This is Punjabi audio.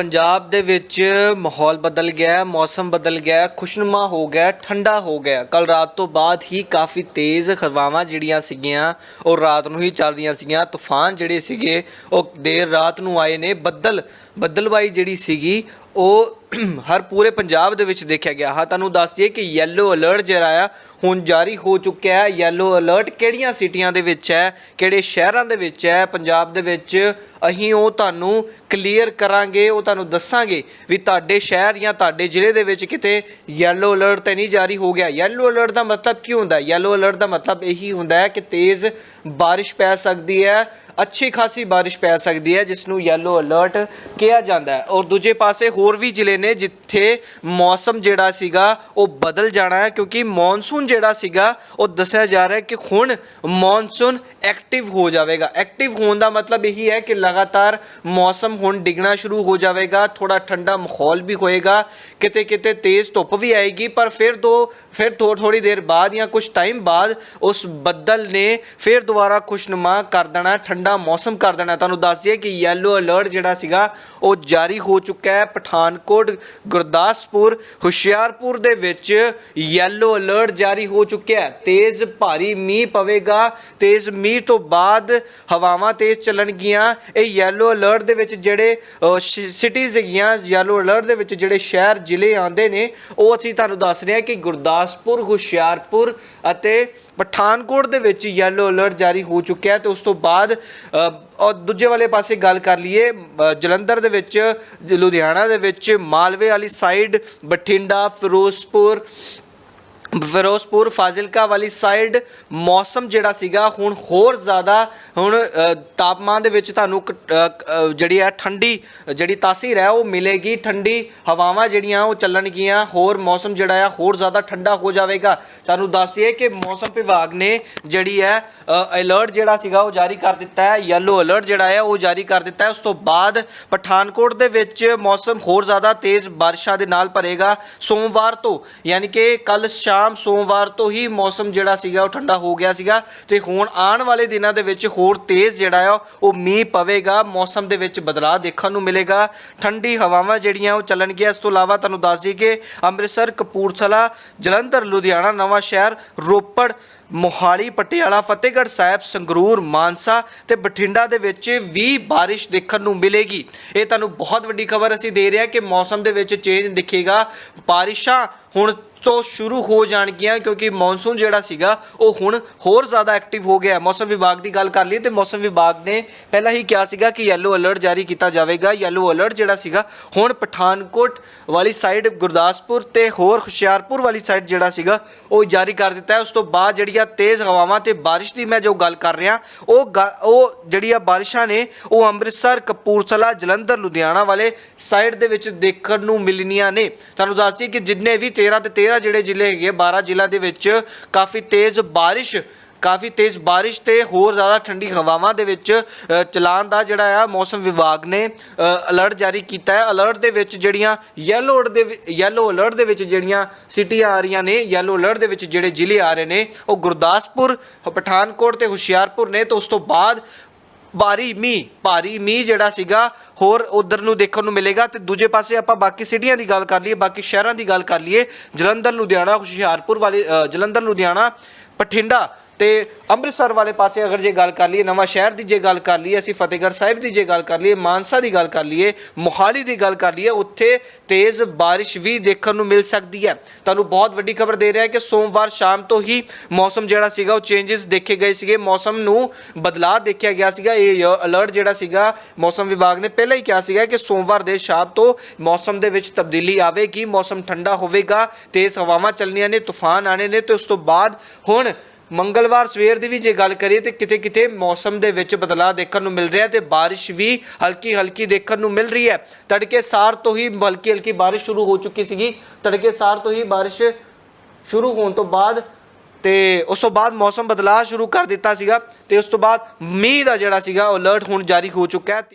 ਪੰਜਾਬ ਦੇ ਵਿੱਚ ਮਾਹੌਲ ਬਦਲ ਗਿਆ ਹੈ, ਮੌਸਮ ਬਦਲ ਗਿਆ ਹੈ, ਖੁਸ਼ਨੁਮਾ ਹੋ ਗਿਆ ਠੰਡਾ ਹੋ ਗਿਆ। ਕੱਲ ਰਾਤ ਤੋਂ ਬਾਅਦ ਹੀ ਕਾਫੀ ਤੇਜ਼ ਹਵਾਵਾਂ ਜਿਹੜੀਆਂ ਸੀਗੀਆਂ ਉਹ ਰਾਤ ਨੂੰ ਹੀ ਚੱਲਦੀਆਂ ਸੀਗੀਆਂ। ਤੂਫਾਨ ਜਿਹੜੇ ਸੀਗੇ ਉਹ ਦੇਰ ਰਾਤ ਨੂੰ ਆਏ ਨੇ। ਬੱਦਲ ਬੱਦਲਬਾਈ ਜਿਹੜੀ ਸੀਗੀ ਉਹ ਹਰ ਪੂਰੇ ਪੰਜਾਬ ਦੇ ਵਿੱਚ ਦੇਖਿਆ ਗਿਆ। ਹਾਂ, ਤੁਹਾਨੂੰ ਦੱਸ ਦਈਏ ਕਿ ਯੈਲੋ ਅਲਰਟ ਜਿਹੜਾ ਆ, ਹੁਣ ਜਾਰੀ ਹੋ ਚੁੱਕਿਆ ਹੈ। ਯੈਲੋ ਅਲਰਟ ਕਿਹੜੀਆਂ ਸਿਟੀਆਂ ਦੇ ਵਿੱਚ ਹੈ, ਕਿਹੜੇ ਸ਼ਹਿਰਾਂ ਦੇ ਵਿੱਚ ਹੈ, ਪੰਜਾਬ ਦੇ ਵਿੱਚ? ਅਸੀਂ ਉਹ ਤੁਹਾਨੂੰ ਕਲੀਅਰ ਕਰਾਂਗੇ, ਉਹ ਤੁਹਾਨੂੰ ਦੱਸਾਂਗੇ ਵੀ ਤੁਹਾਡੇ ਸ਼ਹਿਰ ਜਾਂ ਤੁਹਾਡੇ ਜ਼ਿਲ੍ਹੇ ਦੇ ਵਿੱਚ ਕਿਤੇ ਯੈਲੋ ਅਲਰਟ ਤੇ ਨਹੀਂ ਜਾਰੀ ਹੋ ਗਿਆ। ਯੈਲੋ ਅਲਰਟ ਦਾ ਮਤਲਬ ਕੀ ਹੁੰਦਾ ਯੈਲੋ ਅਲਰਟ ਦਾ ਮਤਲਬ ਇਹੀ ਹੁੰਦਾ ਹੈ ਕਿ ਤੇਜ਼ ਬਾਰਿਸ਼ ਪੈ ਸਕਦੀ ਹੈ, ਅੱਛੀ ਖਾਸੀ ਬਾਰਿਸ਼ ਪੈ ਸਕਦੀ ਹੈ ਜਿਸ ਨੂੰ ਯੈਲੋ ਅਲਰਟ ਕਿਹਾ ਜਾਂਦਾ ਹੈ। ਔਰ ਦੂਜੇ ਪਾਸੇ ਹੋਰ ਵੀ ਜ਼ਿਲ੍ਹੇ ਨੇ ਜਿੱਥੇ ਮੌਸਮ ਜਿਹੜਾ ਸੀਗਾ ਉਹ ਬਦਲ ਜਾਣਾ ਹੈ, ਕਿਉਂਕਿ ਮੌਨਸੂਨ ਜਿਹੜਾ ਸੀਗਾ ਉਹ ਦੱਸਿਆ ਜਾ ਰਿਹਾ ਹੈ ਕਿ ਹੁਣ ਮੌਨਸੂਨ ਐਕਟਿਵ ਹੋ ਜਾਵੇਗਾ। ਐਕਟਿਵ ਹੋਣ ਦਾ ਮਤਲਬ ਇਹੀ ਹੈ ਕਿ ਲਗਾਤਾਰ ਮੌਸਮ ਹੁਣ ਡਿੱਗਣਾ ਸ਼ੁਰੂ ਹੋ ਜਾਵੇਗਾ ਥੋੜਾ ਠੰਡਾ ਮਾਹੌਲ ਵੀ ਹੋਏਗਾ ਕਿਤੇ ਕਿਤੇ ਤੇਜ਼ ਧੁੱਪ ਵੀ ਆਏਗੀ, ਪਰ ਫਿਰ ਦੋ, ਫਿਰ ਥੋੜੀ ਦੇਰ ਬਾਅਦ ਜਾਂ ਕੁਝ ਟਾਈਮ ਬਾਅਦ ਉਸ ਬੱਦਲ ਨੇ ਫਿਰ ਦੁਬਾਰਾ ਖੁਸ਼ਨੁਮਾ ਕਰ ਦੇਣਾ, ਠੰਡਾ ਮੌਸਮ ਕਰ ਦੇਣਾ। ਤੁਹਾਨੂੰ ਦੱਸ ਦਈਏ ਕਿ ਯੈਲੋ ਅਲਰਟ ਜਿਹੜਾ ਸੀਗਾ, ਉਹ ਜਾਰੀ ਹੋ ਚੁੱਕਾ ਹੈ ਪਠਾਨਕੋਟ ਗੁਰਦਾਸਪੁਰ, ਹੁਸ਼ਿਆਰਪੁਰ ਦੇ ਵਿੱਚ ਯੈਲੋ ਅਲਰਟ ਜਾਰੀ ਹੋ ਚੁੱਕਿਆ ਹੈ। ਤੇਜ਼ ਭਾਰੀ ਮੀਂਹ ਪਵੇਗਾ। ਤੇਜ਼ ਮੀਂਹ ਤੋਂ ਬਾਅਦ ਹਵਾਵਾਂ ਤੇਜ਼ ਚੱਲਣਗੀਆਂ। ਇਹ ਯੈਲੋ ਅਲਰਟ ਦੇ ਵਿੱਚ ਜਿਹੜੇ ਸਿਟੀਜ਼ ਹੈਗੀਆਂ ਯੈਲੋ ਅਲਰਟ ਦੇ ਵਿੱਚ ਜਿਹੜੇ ਸ਼ਹਿਰ, ਜ਼ਿਲ੍ਹੇ ਆਉਂਦੇ ਨੇ, ਉਹ ਅਸੀਂ ਤੁਹਾਨੂੰ ਦੱਸ ਰਹੇ ਹਾਂ ਕਿ ਗੁਰਦਾਸਪੁਰ, ਹੁਸ਼ਿਆਰਪੁਰ ਅਤੇ ਪਠਾਨਕੋਟ ਦੇ ਵਿੱਚ ਯੈਲੋ ਅਲਰਟ ਜਾਰੀ ਹੋ ਚੁੱਕਿਆ ਹੈ ਤੇ ਉਸ ਤੋਂ ਬਾਅਦ ਔਰ ਦੂਜੇ ਵਾਲੇ ਪਾਸੇ ਗੱਲ ਕਰ ਲਈਏ ਜਲੰਧਰ ਦੇ ਵਿੱਚ, ਲੁਧਿਆਣਾ ਦੇ ਵਿੱਚ, ਮਾਲਵੇ ਵਾਲੀ ਸਾਈਡ ਬਠਿੰਡਾ, ਫਿਰੋਜ਼ਪੁਰ ਫਿਰੋਜ਼ਪੁਰ ਫਾਜ਼ਿਲਕਾ ਵਾਲੀ ਸਾਈਡ ਮੌਸਮ ਜਿਹੜਾ ਸੀਗਾ ਹੁਣ ਹੋਰ ਜ਼ਿਆਦਾ, ਹੁਣ ਤਾਪਮਾਨ ਦੇ ਵਿੱਚ ਤੁਹਾਨੂੰ ਕ- ਜਿਹੜੀ ਹੈ ਠੰਡੀ, ਜਿਹੜੀ ਤਾਸੀਰ ਹੈ ਉਹ ਮਿਲੇਗੀ। ਠੰਡੀ ਹਵਾਵਾਂ ਜਿਹੜੀਆਂ ਉਹ ਚੱਲਣਗੀਆਂ, ਹੋਰ ਮੌਸਮ ਜਿਹੜਾ ਆ ਹੋਰ ਜ਼ਿਆਦਾ ਠੰਡਾ ਹੋ ਜਾਵੇਗਾ। ਤੁਹਾਨੂੰ ਦੱਸੀਏ ਕਿ ਮੌਸਮ ਵਿਭਾਗ ਨੇ ਜਿਹੜੀ ਹੈ ਅਲਰਟ ਜਿਹੜਾ ਸੀਗਾ ਉਹ ਜਾਰੀ ਕਰ ਦਿੱਤਾ ਹੈ। ਯੈਲੋ ਅਲਰਟ ਜਿਹੜਾ ਹੈ ਉਹ ਜਾਰੀ ਕਰ ਦਿੱਤਾ ਹੈ। ਉਸ ਤੋਂ ਬਾਅਦ ਪਠਾਨਕੋਟ ਦੇ ਵਿੱਚ ਮੌਸਮ ਹੋਰ ਜ਼ਿਆਦਾ ਤੇਜ਼ ਬਾਰਿਸ਼ਾਂ ਦੇ ਨਾਲ ਭਰੇਗਾ ਸੋਮਵਾਰ ਤੋਂ। ਯਾਨੀ ਕਿ ਕੱਲ ਸ਼ਾਮ ਸ਼ਾਮ ਸੋਮਵਾਰ ਤੋਂ ਹੀ ਮੌਸਮ ਜਿਹੜਾ ਸੀਗਾ ਉਹ ਠੰਡਾ ਹੋ ਗਿਆ ਸੀਗਾ ਤੇ ਹੁਣ ਆਉਣ ਵਾਲੇ ਦਿਨਾਂ ਦੇ ਵਿੱਚ ਹੋਰ ਤੇਜ਼ ਜਿਹੜਾ ਆ, ਉਹ ਮੀਂਹ ਪਵੇਗਾ, ਮੌਸਮ ਦੇ ਵਿੱਚ ਬਦਲਾਅ ਦੇਖਣ ਨੂੰ ਮਿਲੇਗਾ। ਠੰਡੀ ਹਵਾਵਾਂ ਜਿਹੜੀਆਂ ਉਹ ਚੱਲਣਗੀਆਂ, ਇਸ ਤੋਂ ਇਲਾਵਾ ਤੁਹਾਨੂੰ ਦੱਸ ਦਈਏ ਕਿ ਅੰਮ੍ਰਿਤਸਰ, ਕਪੂਰਥਲਾ, ਜਲੰਧਰ, ਲੁਧਿਆਣਾ ਨਵਾਂ ਸ਼ਹਿਰ ਰੋਪੜ ਮੋਹਾਲੀ, ਪਟਿਆਲਾ, ਫਤਿਹਗੜ੍ਹ ਸਾਹਿਬ, ਸੰਗਰੂਰ, ਮਾਨਸਾ ਤੇ ਬਠਿੰਡਾ ਦੇ ਵਿੱਚ ਵੀ ਬਾਰਿਸ਼ ਦੇਖਣ ਨੂੰ ਮਿਲੇਗੀ। ਇਹ ਤੁਹਾਨੂੰ ਬਹੁਤ ਵੱਡੀ ਖਬਰ ਅਸੀਂ ਦੇ ਰਹੇ ਹਾਂ ਕਿ ਮੌਸਮ ਦੇ ਵਿੱਚ ਚੇਂਜ ਦਿਖੇਗਾ। ਬਾਰਿਸ਼ਾਂ ਹੁਣ ਤੋਂ ਸ਼ੁਰੂ ਹੋ ਜਾਣਗੀਆਂ ਕਿਉਂਕਿ ਮੌਨਸੂਨ ਜਿਹੜਾ ਸੀਗਾ, ਉਹ ਹੁਣ ਹੋਰ ਜ਼ਿਆਦਾ ਐਕਟਿਵ ਹੋ ਗਿਆ। ਮੌਸਮ ਵਿਭਾਗ ਦੀ ਗੱਲ ਕਰ ਲਈਏ ਤੇ ਮੌਸਮ ਵਿਭਾਗ ਨੇ ਪਹਿਲਾਂ ਹੀ ਕਿਹਾ ਸੀਗਾ ਕਿ ਯੈਲੋ ਅਲਰਟ ਜਾਰੀ ਕੀਤਾ ਜਾਵੇਗਾ। ਯੈਲੋ ਅਲਰਟ ਜਿਹੜਾ ਸੀਗਾ, ਹੁਣ ਪਠਾਨਕੋਟ ਵਾਲੀ ਸਾਈਡ ਗੁਰਦਾਸਪੁਰ ਤੇ ਹੋਰ ਹੁਸ਼ਿਆਰਪੁਰ ਵਾਲੀ ਸਾਈਡ ਜਿਹੜਾ ਸੀਗਾ, ਉਹ ਜਾਰੀ ਕਰ ਦਿੱਤਾ ਹੈ। ਉਸ ਤੋਂ ਬਾਅਦ ਜਿਹੜੀਆਂ ਤੇਜ਼ ਹਵਾਵਾਂ ਤੇ ਬਾਰਿਸ਼ ਦੀ ਮੈਂ ਜੋ ਗੱਲ ਕਰ ਰਿਹਾ, ਉਹ ਗ- ਉਹ ਜਿਹੜੀਆਂ ਬਾਰਿਸ਼ਾਂ ਨੇ, ਉਹ ਅੰਮ੍ਰਿਤਸਰ, ਕਪੂਰਥਲਾ, ਜਲੰਧਰ, ਲੁਧਿਆਣਾ ਵਾਲੇ ਸਾਈਡ ਦੇ ਵਿੱਚ ਦੇਖਣ ਨੂੰ ਮਿਲਣੀਆਂ ਨੇ। ਤੁਹਾਨੂੰ ਦੱਸ ਦਈਏ ਕਿ ਜਿੰਨੇ ਵੀ 13 ਤੇ 13 ਜਿਹੜੇ ਜ਼ਿਲ੍ਹੇ ਹੈਗੇ 12 ਜ਼ਿਲ੍ਹਿਆਂ ਦੇ ਵਿੱਚ ਕਾਫੀ ਤੇਜ਼ ਬਾਰਿਸ਼ ਕਾਫੀ ਤੇਜ਼ ਬਾਰਿਸ਼ ਤੇ ਹੋਰ ਜ਼ਿਆਦਾ ਠੰਡੀ ਹਵਾਵਾਂ ਦੇ ਵਿੱਚ ਅ, ਚਲਾਉਣ ਦਾ ਜਿਹੜਾ ਆ ਮੌਸਮ ਵਿਭਾਗ ਨੇ ਅਲਰਟ ਜਾਰੀ ਕੀਤਾ ਹੈ। ਅਲਰਟ ਦੇ ਵਿੱਚ ਜਿਹੜੀਆਂ ਯੈਲੋ ਦੇ ਯੈਲੋ ਅਲਰਟ ਦੇ ਵਿੱਚ ਜਿਹੜੀਆਂ ਸਿਟੀਆਂ ਆ ਰਹੀਆਂ ਨੇ ਯੈਲੋ ਅਲਰਟ ਦੇ ਵਿੱਚ ਜਿਹੜੇ ਜ਼ਿਲ੍ਹੇ ਆ ਰਹੇ ਨੇ ਉਹ ਗੁਰਦਾਸਪੁਰ ਪਠਾਨਕੋਟ ਤੇ ਹੁਸ਼ਿਆਰਪੁਰ ਨੇ ਤੇ ਉਸ ਤੋਂ ਬਾਅਦ ਭਾਰੀ ਮੀਂਹ ਭਾਰੀ ਮੀਂਹ ਜਿਹੜਾ ਸੀਗਾ ਹੋਰ ਉਧਰ ਨੂੰ ਦੇਖਣ ਨੂੰ ਮਿਲੇਗਾ ਤੇ ਦੂਜੇ ਪਾਸੇ ਆਪਾਂ ਬਾਕੀ ਸਿਟੀਆਂ ਦੀ ਗੱਲ ਕਰ ਲਈਏ ਬਾਕੀ ਸ਼ਹਿਰਾਂ ਦੀ ਗੱਲ ਕਰ ਲਈਏ ਜਲੰਧਰ ਲੁਧਿਆਣਾ ਹੁਸ਼ਿਆਰਪੁਰ ਵਾਲੇ ਜਲੰਧਰ ਲੁਧਿਆਣਾ ਬਠਿੰਡਾ ਤੇ ਅੰਮ੍ਰਿਤਸਰ ਵਾਲੇ ਪਾਸੇ ਅਗਰ ਜੇ ਗੱਲ ਕਰ ਲਈਏ, ਨਵਾਂ ਸ਼ਹਿਰ ਦੀ ਜੇ ਗੱਲ ਕਰ ਲਈਏ, ਅਸੀਂ ਫਤਿਹਗੜ੍ਹ ਸਾਹਿਬ ਦੀ ਜੇ ਗੱਲ ਕਰ ਲਈਏ, ਮਾਨਸਾ ਦੀ ਗੱਲ ਕਰ ਲਈਏ, ਮੋਹਾਲੀ ਦੀ ਗੱਲ ਕਰ ਲਈਏ, ਉੱਥੇ ਤੇਜ਼ ਬਾਰਿਸ਼ ਵੀ ਦੇਖਣ ਨੂੰ ਮਿਲ ਸਕਦੀ ਹੈ। ਤੁਹਾਨੂੰ ਬਹੁਤ ਵੱਡੀ ਖਬਰ ਦੇ ਰਿਹਾ ਹੈ ਕਿ ਸੋਮਵਾਰ ਸ਼ਾਮ ਤੋਂ ਹੀ ਮੌਸਮ ਜਿਹੜਾ ਸੀਗਾ, ਉਹ ਚੇਂਜਸ ਦੇਖੇ ਗਏ ਸੀਗੇ। ਮੌਸਮ ਨੂੰ ਬਦਲਾਅ ਦੇਖਿਆ ਗਿਆ ਸੀਗਾ। ਇਹ ਅਲਰਟ ਜਿਹੜਾ ਸੀਗਾ, ਮੌਸਮ ਵਿਭਾਗ ਨੇ ਪਹਿਲਾਂ ਹੀ ਕਿਹਾ ਸੀਗਾ ਕਿ ਸੋਮਵਾਰ ਦੇ ਸ਼ਾਮ ਤੋਂ ਮੌਸਮ ਦੇ ਵਿੱਚ ਤਬਦੀਲੀ ਆਵੇਗੀ, ਮੌਸਮ ਠੰਡਾ ਹੋਵੇਗਾ, ਤੇਜ਼ ਹਵਾਵਾਂ ਚੱਲਣੀਆਂ ਨੇ, ਤੂਫਾਨ ਆਣੇ ਨੇ ਤੇ ਉਸ ਤੋਂ ਬਾਅਦ ਹੁਣ ਮੰਗਲਵਾਰ ਸਵੇਰ ਦੀ ਵੀ ਜੇ ਗੱਲ ਕਰੀਏ ਤੇ ਕਿਤੇ ਕਿਤੇ ਮੌਸਮ ਦੇ ਵਿੱਚ ਬਦਲਾਅ ਦੇਖਣ ਨੂੰ ਮਿਲ ਰਿਹਾ ਤੇ ਬਾਰਿਸ਼ ਵੀ ਹਲਕੀ ਹਲਕੀ ਦੇਖਣ ਨੂੰ ਮਿਲ ਰਹੀ ਹੈ। ਤੜਕੇ ਸਾਰ ਤੋਂ ਹੀ ਹਲਕੀ ਹਲਕੀ ਬਾਰਿਸ਼ ਸ਼ੁਰੂ ਹੋ ਚੁੱਕੀ ਸੀਗੀ। ਤੜਕੇ ਸਾਰ ਤੋਂ ਹੀ ਬਾਰਿਸ਼ ਸ਼ੁਰੂ ਹੋਣ ਤੋਂ ਬਾਅਦ ਤੇ ਉਸ ਤੋਂ ਬਾਅਦ ਮੌਸਮ ਬਦਲਾਅ ਸ਼ੁਰੂ ਕਰ ਦਿੱਤਾ ਸੀਗਾ ਤੇ ਉਸ ਤੋਂ ਬਾਅਦ ਮੀਂਹ ਦਾ ਜਿਹੜਾ ਸੀਗਾ ਉਹ ਅਲਰਟ ਹੁਣ ਜਾਰੀ ਹੋ ਚੁੱਕਾ ਹੈ।